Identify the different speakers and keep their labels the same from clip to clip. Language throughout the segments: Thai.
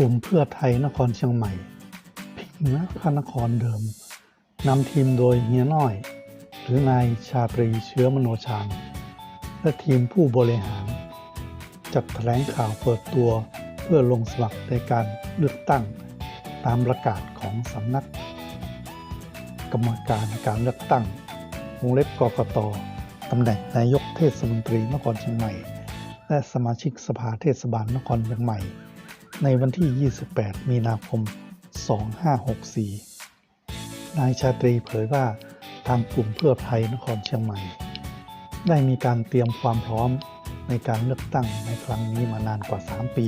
Speaker 1: กลุ่มเพื่อไทยนครเชียงใหม่ พิงนครนครเดิมนำทีมโดยเฮียน้อย หรือนายชาตรีเชื้อมโนชาญและทีมผู้บริหาร จัดแถลงข่าวเปิดตัวเพื่อลงสมัครในการเลือกตั้งตามประกาศของสำนัก กรรมการการเลือกตั้งวงเล็บกกตตำแหน่งนายกเทศมนตรีนครเชียงใหม่ และสมาชิกสภาเทศบาลนครเชียงใหม่ ในวันที่ 28 มีนาคม 2564 นายชาตรีเผยว่าทางกลุ่มเพื่อไทยนครเชียงใหม่ ได้มีการเตรียมความพร้อมในการเลือกตั้งในครั้งนี้มานานกว่า 3 ปี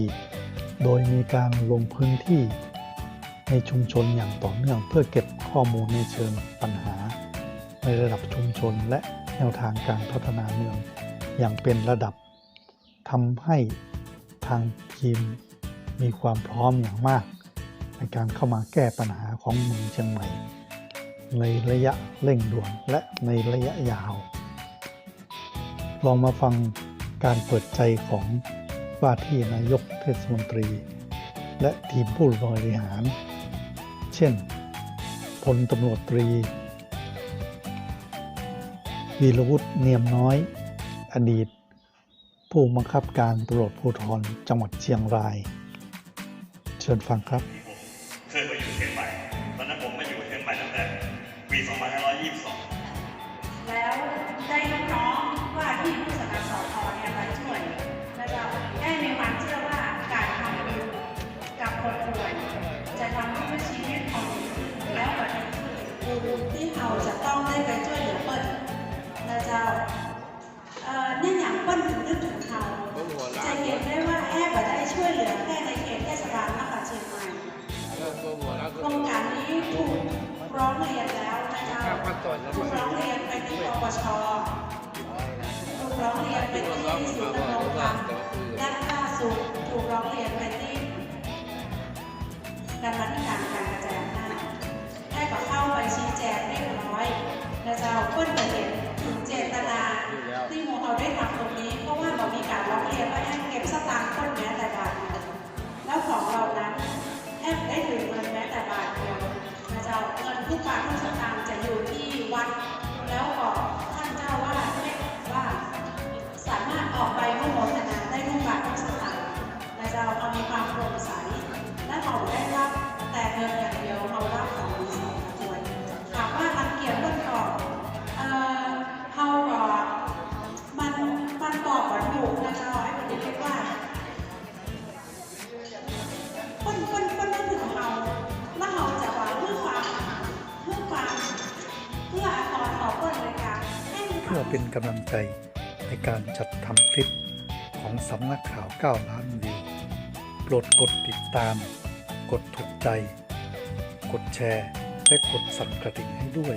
Speaker 1: โดยมีการลงพื้นที่ในชุมชนอย่างต่อเนื่องเพื่อเก็บข้อมูลในเชิงปัญหา ในระดับชุมชนและแนวทางการพัฒนาเมืองอย่างเป็นระดับทำให้ทางทีม มีความพร้อมอย่างมาก ในการเข้ามาแก้ปัญหาของเมืองเชียงใหม่ ในระยะเร่งด่วนและในระยะยาว ลองมาฟังการเปิดใจของว่าที่นายกเทศมนตรี และทีมผู้บริหาร เช่นพลตำรวจตรีวีรวุฒิเนียมน้อย อดีต ผู้บังคับการตำรวจภูธรจังหวัดเชียงราย ชิญฟังครับ
Speaker 2: เคยไปอยู่เชียงใหม่ตอนนั้นผมมาอยู่เชียงใหม่ตั้งแต่ปี 2522
Speaker 3: แล้วได้น้องๆว่าที่ผู้สมัครสอท ถูกร้องเรียนไปที่ปปชถูกร้องเรียนไปที่ศูนย์ดำรงธรรมและล่าสุดถูกร้องเรียนไปที่กรรมธิการการกระจายอำนาจให้ก็เข้าไปชี้แจงเรียบร้อยและเจ้าเพื่อนเห็นถึงเจตนาที่โมเขาได้ทำตรง มีความโปร่งใสและเราได้รับแต่เงินอย่างเดียวเรารับของมีสองส่วนถามว่ารังเกียจเรื่องก่อนเอ่อเฮาก็มันมันบอกว่าถูกนะเจ้าไอ้คนนี้เรียกว่าคนคนคนนึกถึงเราแล้วเราจะว่าเพื่อความเพื่อความเพื่ออาทรต่อเพื่อนรายการให้มีควา
Speaker 1: เพื่อเป็นกำลังใจในการจัดทำคลิปของสำนักข่าว 9 ล้านวิว ปรดกดติดตาม กดถูกใจ กดแชร์ และกดสั่นกระดิ่งให้ด้วย